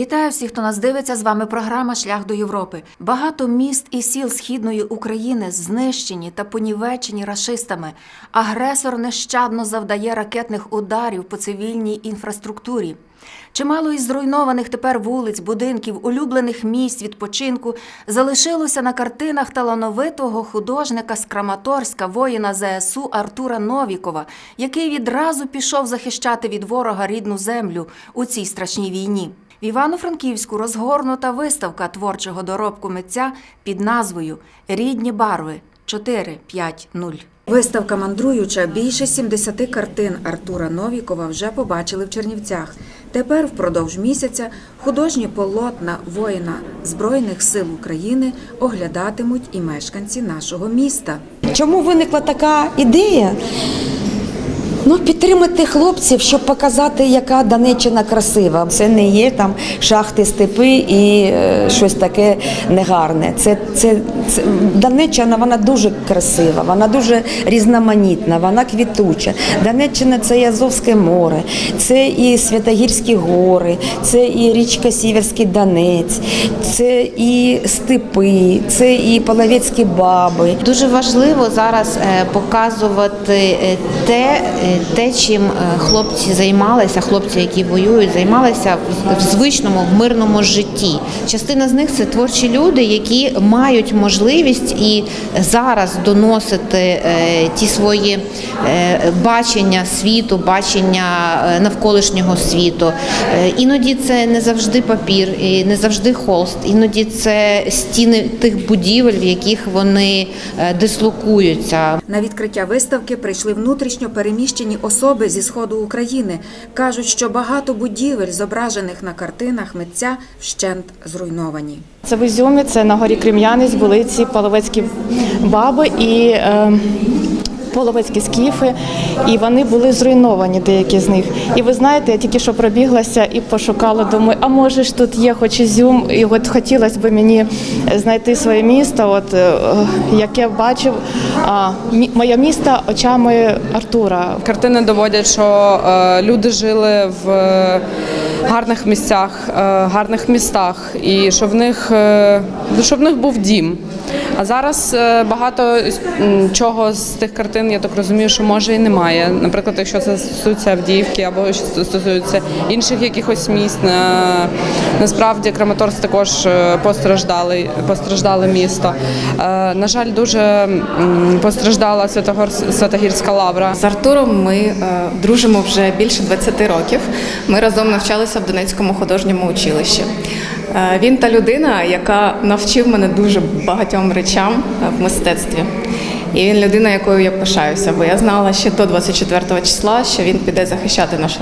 Вітаю всіх, хто нас дивиться. З вами програма Шлях до Європи. Багато міст і сіл східної України знищені та понівечені рашистами. Агресор нещадно завдає ракетних ударів по цивільній інфраструктурі. Чимало із зруйнованих тепер вулиць, будинків, улюблених місць відпочинку залишилося на картинах талановитого художника з Краматорська, воїна ЗСУ Артура Новікова, який відразу пішов захищати від ворога рідну землю у цій страшній війні. В Івано-Франківську розгорнута виставка творчого доробку митця під назвою Рідні барви 4.5.0». Виставка мандруюча більше 70 картин Артура Новікова вже побачили в Чернівцях. Тепер впродовж місяця художні полотна воїна Збройних сил України оглядатимуть і мешканці нашого міста. Чому виникла така ідея? Ну, підтримати хлопців, щоб показати, яка Донеччина красива. Це не є там шахти, степи і е, щось таке негарне. Це, це, це Донеччина вона дуже красива, вона дуже різноманітна, вона квітуча. Донеччина це і Азовське море, це і Святогірські гори, це і річка Сіверський Донець, це і степи, це і Половецькі баби. Дуже важливо зараз е, показувати е, те, е, те, чим е, хлопці займалися, хлопці, які воюють, займалися в- звичному, в мирному житті. Частина з них це творчі люди, які мають можливість і зараз доносити е, ті свої е, бачення світу, бачення навколишнього світу. Іноді це не завжди папір, і не завжди холст, іноді це стіни тих будівель, в яких вони дислокуються. На відкриття виставки прийшли внутрішньо переміщені особи зі сходу України. кажуть, що багато будівель, зображених на картинах митця, вщент зруйновані. Це в Ізюмі, це на горі Крем'янець, були ці половецькі баби і е, половецькі скіфи, і вони були зруйновані, деякі з них. І ви знаєте, я тільки що пробіглася і пошукала, думаю, а може ж тут є хоч Ізюм, і от хотілося б мені знайти своє місто, от, е, яке бачив а, моє місто очами Артура. Картини доводять, що е, люди жили в гарних місцях, е, гарних містах, і що в них е, що в них був дім. А зараз е, багато чого з тих картин, я так розумію, що може і немає. Наприклад, якщо це стосується Авдіївки або стосується інших якихось міст. Насправді Краматорськ також постраждали, постраждали місто. На жаль, дуже постраждала Святогірська лавра. З Артуром ми дружимо вже більше 20 років. Ми разом навчалися в Донецькому художньому училищі. Е, він та людина, яка навчив мене дуже багатьом речам е, в мистецтві. І він людина, якою я пишаюся, бо я знала ще до 24 числа, що він піде захищати нашу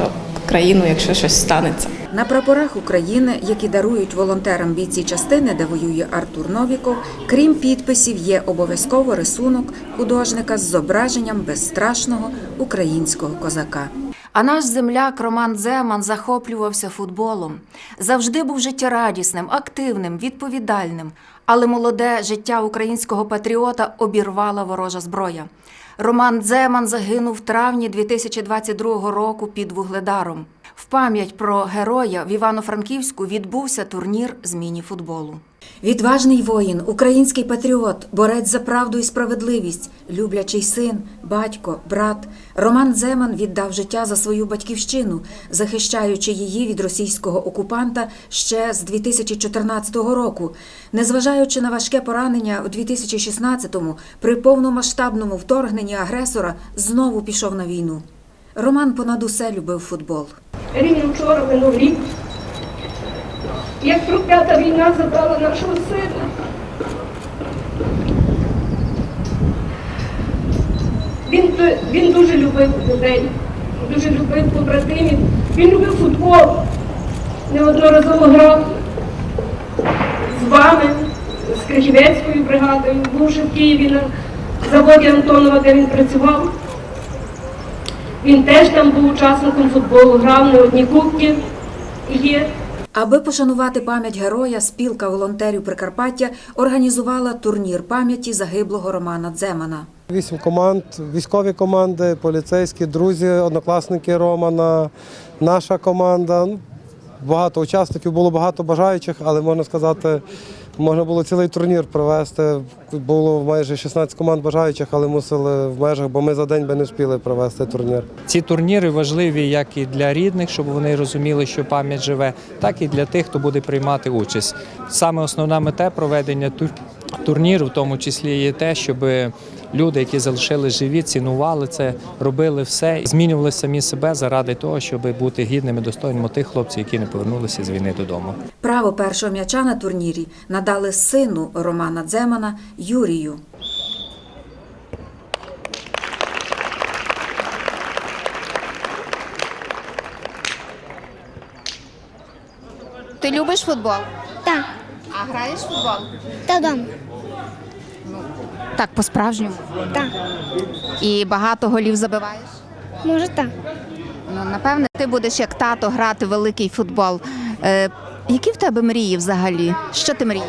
країну, якщо щось станеться. На прапорах України, які дарують волонтерам бійці частини, де воює Артур Новіков, крім підписів, є обов'язково рисунок художника з зображенням безстрашного українського козака. А наш земляк Роман Земан захоплювався футболом. Завжди був життєрадісним, активним, відповідальним. Але молоде життя українського патріота обірвала ворожа зброя. Роман Дземан загинув в травні 2022 року під Вугледаром. В пам'ять про героя в Івано-Франківську відбувся турнір з міні-футболу. Відважний воїн, український патріот, борець за правду і справедливість, люблячий син, батько, брат. Роман Земан віддав життя за свою батьківщину, захищаючи її від російського окупанта ще з 2014 року. Незважаючи на важке поранення у 2016-му, при повномасштабному вторгненні агресора знову пішов на війну. Роман понад усе любив футбол. Рівно вчора минув рік, як проклята війна забрала нашого сина. Він, він дуже любив людей, дуже любив побратимів. Він любив футбол. Неодноразово грав з вами, з Крихівецькою бригадою, бувши в Києві на заводі Антонова, де він працював. Він теж там був учасником футболу, грав на одні кубки. Є Аби пошанувати пам'ять героя, спілка волонтерів Прикарпаття організувала турнір пам'яті загиблого Романа Дземана. Вісім команд, військові команди, поліцейські, друзі, однокласники Романа, наша команда. Ну, багато учасників, було багато бажаючих, але можна сказати, можна було цілий турнір провести. Було майже 16 команд бажаючих, але мусили в межах, бо ми за день би не встигли провести турнір. Ці турніри важливі як і для рідних, щоб вони розуміли, що пам'ять живе, так і для тих, хто буде приймати участь. Саме основна мета проведення турніру, в тому числі, є те, щоб люди, які залишили живі, цінували це, робили все, змінювали самі себе заради того, щоб бути гідними, достойними тих хлопців, які не повернулися з війни додому. Право першого м'яча на турнірі надали сину Романа Дземана Юрію. Ти любиш футбол? А граєш в футбол? та дома. Так, по-справжньому. Так, І багато голів забиваєш? може так. Ну, напевне, ти будеш як тато грати в великий футбол. Е, які в тебе мрії взагалі? Що ти мрієш?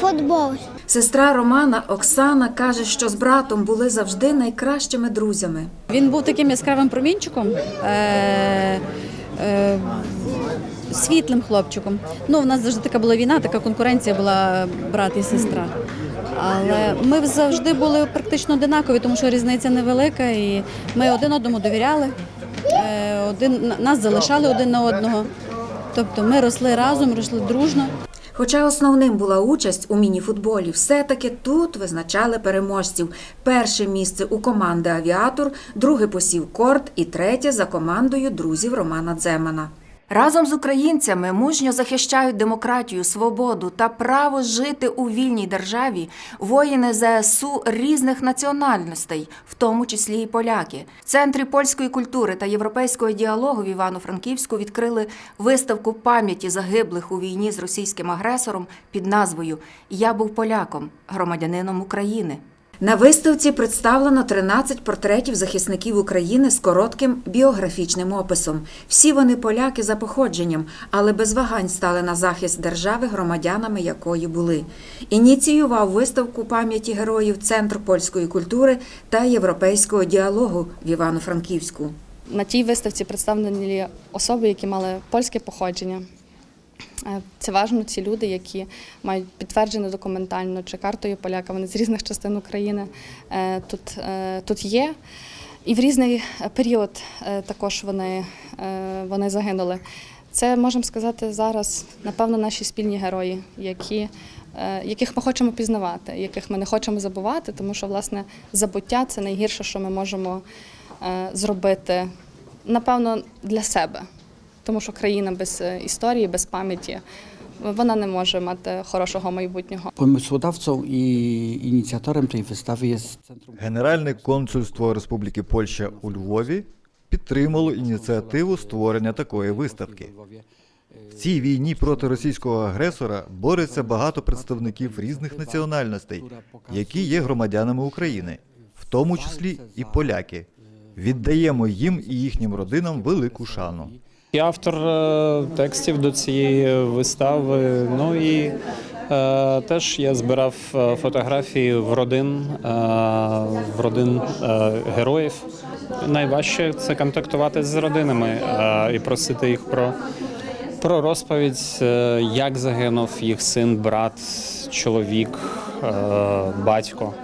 Футбол. Сестра Романа Оксана каже, що з братом були завжди найкращими друзями. Він був таким яскравим промінчиком, е- е- світлим хлопчиком. Ну, в нас завжди така була війна, така конкуренція була брат і сестра. Але ми завжди були практично одинакові, тому що різниця невелика, і ми один одному довіряли, е- один, нас залишали один на одного. Тобто ми росли разом, росли дружно. Хоча основним була участь у мініфутболі, все-таки тут визначали переможців. Перше місце у команди Авіатор, друге посів Корт і третє за командою друзів Романа Дземана. Разом з українцями мужньо захищають демократію, свободу та право жити у вільній державі воїни ЗСУ різних національностей, в тому числі і поляки. В центрі польської культури та європейського діалогу в Івано-Франківську відкрили виставку пам'яті загиблих у війні з російським агресором під назвою Я був поляком, громадянином України. На виставці представлено 13 портретів захисників України з коротким біографічним описом. Всі вони поляки за походженням, але без вагань стали на захист держави, громадянами якої були. Ініціював виставку пам'яті героїв Центр польської культури та європейського діалогу в Івано-Франківську. На тій виставці представлені особи, які мали польське походження. Е, Це важливо ці люди, які мають підтверджено документально чи картою поляка. Вони з різних частин України е, тут, е, тут є. І в різний період також вони, вони загинули. Це можемо сказати зараз, напевно, наші спільні герої, які, яких ми хочемо пізнавати, яких ми не хочемо забувати, тому що власне забуття це найгірше, що ми можемо зробити, напевно, для себе. Тому що країна без е, історії, без пам'яті, вона не може мати хорошого майбутнього. Pomysłodawcą i inicjatorem tej wystawy jest Centrum Генеральне консульство Республіки Польща у Львові підтримало ініціативу створення такої виставки. В цій війні проти російського агресора бореться багато представників різних національностей, які є громадянами України, в тому числі і поляки. Віддаємо їм і їхнім родинам велику шану. Я автор е, текстів до цієї вистави. Ну і е, теж я збирав е, фотографії в родин, в родин героїв. Найважче це контактувати з родинами і просити їх про, про розповідь, як загинув їх син, брат, чоловік, батько.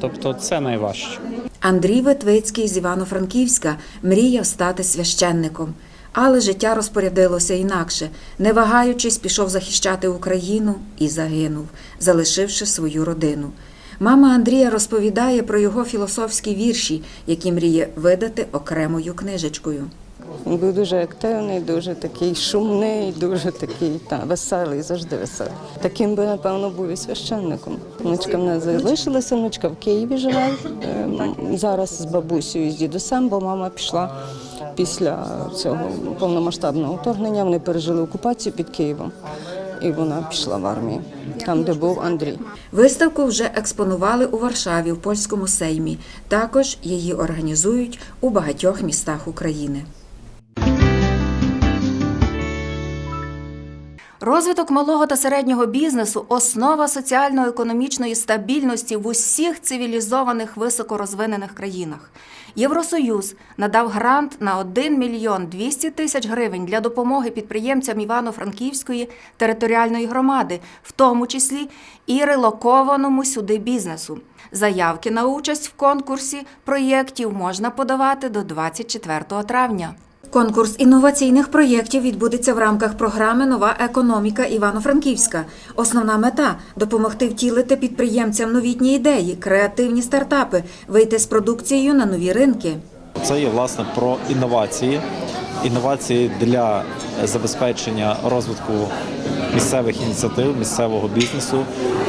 Тобто це найважче. Андрій Ветвицький з Івано-Франківська мріяв стати священником. Але життя розпорядилося інакше. Не вагаючись, пішов захищати Україну і загинув, залишивши свою родину. Мама Андрія розповідає про його філософські вірші, які мріє видати окремою книжечкою. Він був дуже активний, дуже такий шумний, дуже такий та, веселий, завжди веселий. Таким би, напевно, був і священником. Внучка в нас залишилася, внучка в Києві живе ем, зараз з бабусею з дідусем, бо мама пішла після цього повномасштабного вторгнення. Вони пережили окупацію під Києвом. І вона пішла в армію, там, де був Андрій. Виставку вже експонували у Варшаві в польському сеймі. Також її організують у багатьох містах України. Розвиток малого та середнього бізнесу основа соціально-економічної стабільності в усіх цивілізованих високорозвинених країнах. Євросоюз надав грант на 1 мільйон 200 тисяч гривень для допомоги підприємцям Івано-Франківської територіальної громади, в тому числі і релокованому сюди бізнесу. Заявки на участь в конкурсі проєктів можна подавати до 24 травня. Конкурс інноваційних проєктів відбудеться в рамках програми Нова економіка Івано-Франківська. Основна мета допомогти втілити підприємцям новітні ідеї, креативні стартапи, вийти з продукцією на нові ринки. Це є власне про інновації, інновації для забезпечення розвитку місцевих ініціатив, місцевого бізнесу,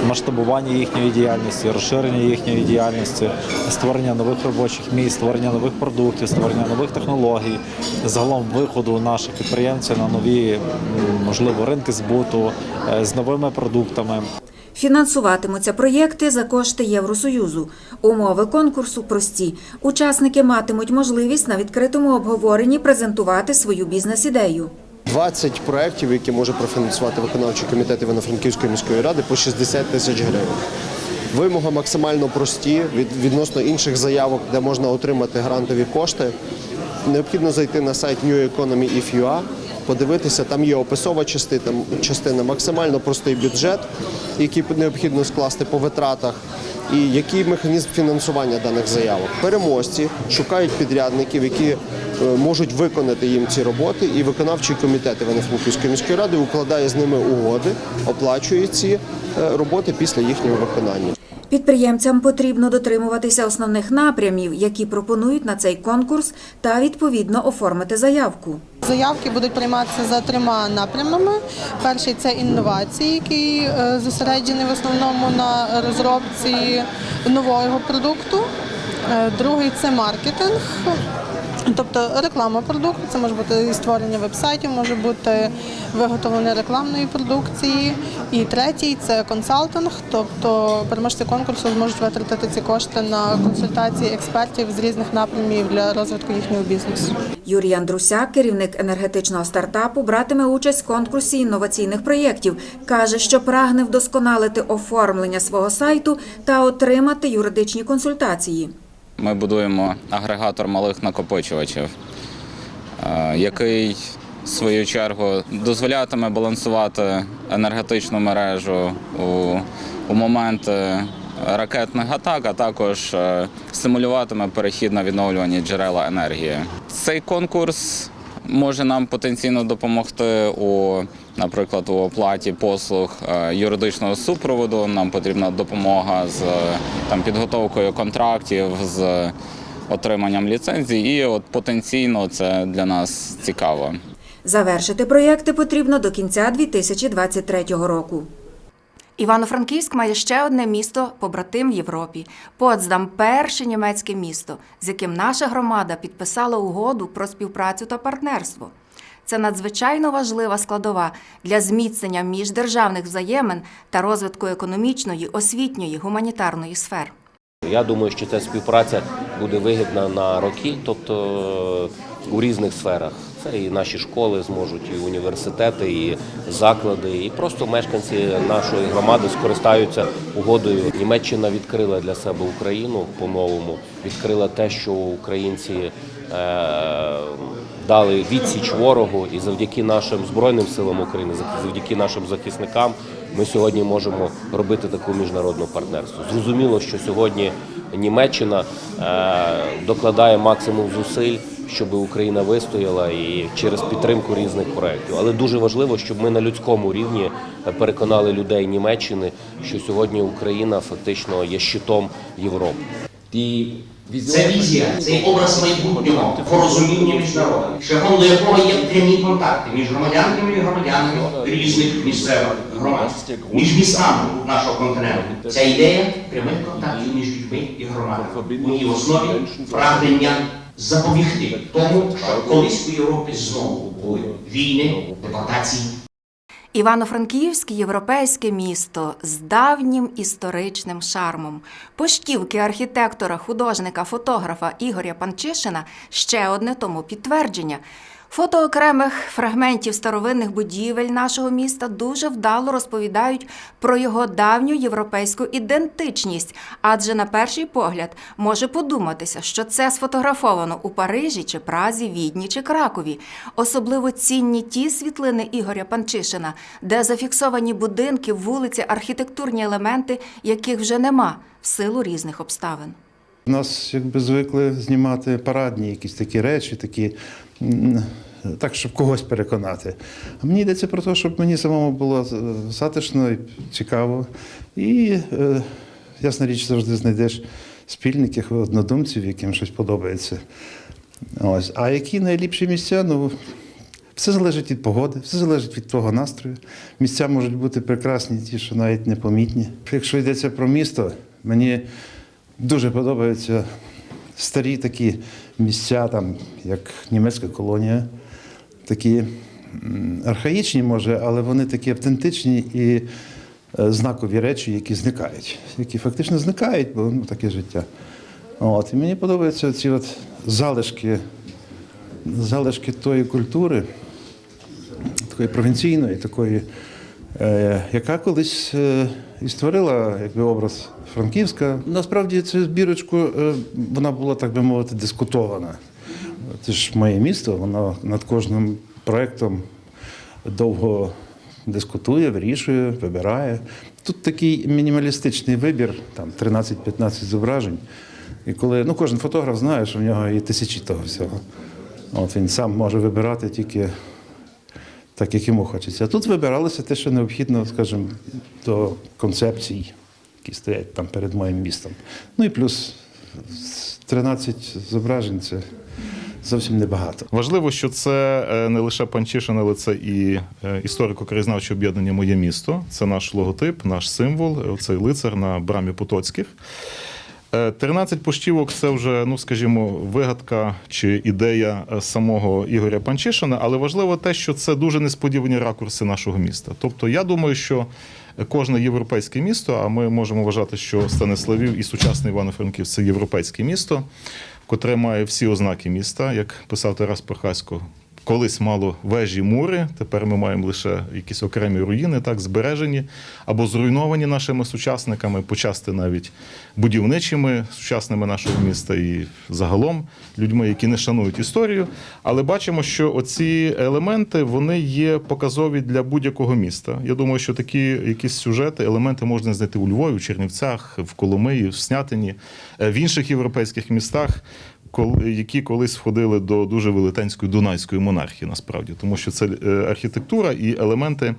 масштабування їхньої діяльності, розширення їхньої діяльності, створення нових робочих місць, створення нових продуктів, створення нових технологій, загалом виходу наших підприємців на нові можливо ринки збуту е, з новими продуктами. Фінансуватимуться проєкти за кошти Євросоюзу. Умови конкурсу прості. Учасники матимуть можливість на відкритому обговоренні презентувати свою бізнес-ідею. 20 проєктів, які може профінансувати виконавчий комітет Івано-Франківської міської ради по 60 тисяч гривень. Вимоги максимально прості від, відносно інших заявок, де можна отримати грантові кошти. Необхідно зайти на сайт New Economy If.ua, подивитися, там є описова частина, частина, максимально простий бюджет, який необхідно скласти по витратах, і який механізм фінансування даних заявок. Переможці шукають підрядників, які е, можуть виконати їм ці роботи, і виконавчий комітет Івано-Франківської міської ради укладає з ними угоди, оплачує ці е, роботи після їхнього виконання. Підприємцям потрібно дотримуватися основних напрямів, які пропонують на цей конкурс, та відповідно оформити заявку. Заявки будуть прийматися за трьома напрямами. Перший це інновації, який е, зосереджений в основному на розробці нового продукту. Е, Другий це маркетинг, тобто реклама продукту. Це може бути і створення вебсайтів, може бути виготовлення рекламної продукції. І третій це консалтинг, тобто переможці конкурсу зможуть витратити ці кошти на консультації експертів з різних напрямів для розвитку їхнього бізнесу. Юрій Андрусяк, керівник енергетичного стартапу, братиме участь в конкурсі інноваційних проєктів. Каже, що прагне вдосконалити оформлення свого сайту та отримати юридичні консультації. Ми будуємо агрегатор малих накопичувачів, е, який в свою чергу дозволятиме балансувати енергетичну мережу у, у момент ракетних атак, а також е, стимулюватиме перехід на відновлювані джерела енергії. Цей конкурс може нам потенційно допомогти у, наприклад, у оплаті послуг е, юридичного супроводу. Нам потрібна допомога з е, там підготовкою контрактів, з отриманням ліцензій, і от потенційно це для нас цікаво. Завершити проєкти потрібно до кінця 2023 року. Івано-Франківськ має ще одне місто побратим в Європі. Потсдам – перше німецьке місто, з яким наша громада підписала угоду про співпрацю та партнерство. Це надзвичайно важлива складова для зміцнення міждержавних взаємин та розвитку економічної, освітньої, гуманітарної сфер. Я думаю, що ця співпраця буде вигідна на роки, тобто у різних сферах. Це і наші школи зможуть, і університети, і заклади, і просто мешканці нашої громади скористаються угодою. Німеччина відкрила для себе Україну по-новому, відкрила те, що українці е, дали відсіч ворогу, і завдяки нашим збройним силам України, завдяки нашим захисникам, ми сьогодні можемо робити таку міжнародну партнерство. Зрозуміло, що сьогодні Німеччина е, докладає максимум зусиль, щоб Україна вистояла і через підтримку різних проєктів. Але дуже важливо, щоб ми на людському рівні переконали людей Німеччини, що сьогодні Україна фактично є щитом Європи. Це візія, це образ майбутнього, порозуміння між народами, шляхом до якого є прямі контакти між громадянками і громадянами різних місцевих громад, між містами нашого континенту. Ця ідея прямих контактів між людьми і громадами. У її основі прагнення запобігти тому, що колись у Європі знову були війни, депортації. Івано-Франківськ європейське місто з давнім історичним шармом. Поштівки архітектора, художника, фотографа Ігоря Панчишина ще одне тому підтвердження. Фото окремих фрагментів старовинних будівель нашого міста дуже вдало розповідають про його давню європейську ідентичність, адже на перший погляд може подуматися, що це сфотографовано у Парижі чи Празі, Відні чи Кракові. Особливо цінні ті світлини Ігоря Панчишина, де зафіксовані будинки, вулиці, архітектурні елементи, яких вже нема в силу різних обставин. У нас якби звикли знімати парадні якісь такі речі, такі так, щоб когось переконати. А мені йдеться про те, щоб мені самому було затишно і цікаво. І е, ясна річ, завжди знайдеш спільників, однодумців, яким щось подобається. Ось. А які найліпші місця? Ну, все залежить від погоди, все залежить від твого настрою. Місця можуть бути прекрасні, ті, що навіть непомітні. Якщо йдеться про місто, мені дуже подобаються старі такі місця, там, як німецька колонія, такі архаїчні, може, але вони такі автентичні і е, знакові речі, які зникають, які фактично зникають, бо ну, таке життя. От. І мені подобаються ці от залишки, залишки тої культури, такої провінційної, такої, яка колись е, і створила якби, образ Франківська. Насправді цю збірочку е, вона була, так би мовити, дискутована. Це ж моє місто, воно над кожним проєктом довго дискутує, вирішує, вибирає. Тут такий мінімалістичний вибір, там 13-15 зображень. І коли ну, кожен фотограф знає, що в нього є тисячі того всього. От він сам може вибирати тільки так, як йому хочеться. А тут вибиралося те, що необхідно, скажімо, до концепцій, які стоять там перед моїм містом. Ну і плюс 13 зображень це зовсім небагато. Важливо, що це е, не лише Панчишин, але це і е, історико-краєзнавче об'єднання Моє місто. Це наш логотип, наш символ, цей лицар на брамі Потоцьких. Е, 13 поштівок це вже, ну скажімо, вигадка чи ідея е, самого Ігоря Панчишина, але важливо те, що це дуже несподівані ракурси нашого міста. Тобто, я думаю, що кожне європейське місто, а ми можемо вважати, що Станиславів і сучасний Івано-Франків це європейське місто, котре має всі ознаки міста, як писав Тарас Прохасько. Колись мало вежі мури, тепер ми маємо лише якісь окремі руїни, так збережені або зруйновані нашими сучасниками, почасти навіть будівничими сучасними нашого міста і загалом людьми, які не шанують історію. Але бачимо, що оці елементи вони є показові для будь-якого міста. Я думаю, що такі якісь сюжети, елементи можна знайти у Львові, в Чернівцях, в Коломиї, в Снятині, е, в інших європейських містах які колись входили до дуже велетенської дунайської монархії, насправді, тому що це е, архітектура і елементи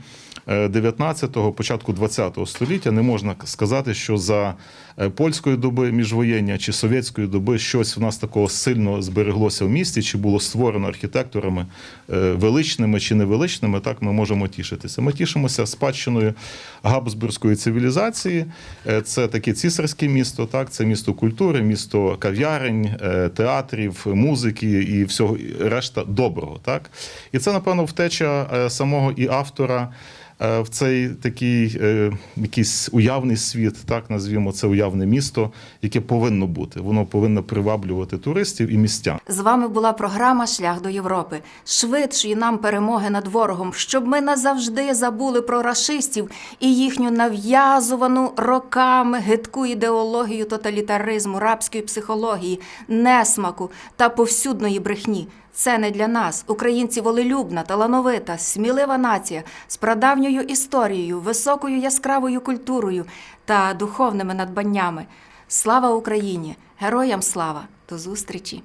19-го, початку 20-го століття. Не можна сказати, що за е, польської доби міжвоєння чи совєтської доби щось в нас такого сильно збереглося в місті, чи було створено архітекторами е, величними чи невеличними. Так ми можемо тішитися. Ми тішимося спадщиною габсбурзької цивілізації. Е, Це таке цісарське місто, так це місто культури, місто кав'ярень, е, театрів, музики і всього решта доброго. Так і це напевно втеча е, самого і автора. Е, В цей такий е, якийсь уявний світ, так назвімо це уявне місто, яке повинно бути. Воно повинно приваблювати туристів і містян. З вами була програма Шлях до Європи. Швидшої нам перемоги над ворогом, щоб ми назавжди забули про рашистів і їхню нав'язувану роками гидку ідеологію тоталітаризму, рабської психології, несмаку та повсюдної брехні. Це не для нас. Українці волелюбна, талановита, смілива нація з прадавньою історією, високою яскравою культурою та духовними надбаннями. Слава Україні! Героям слава! До зустрічі!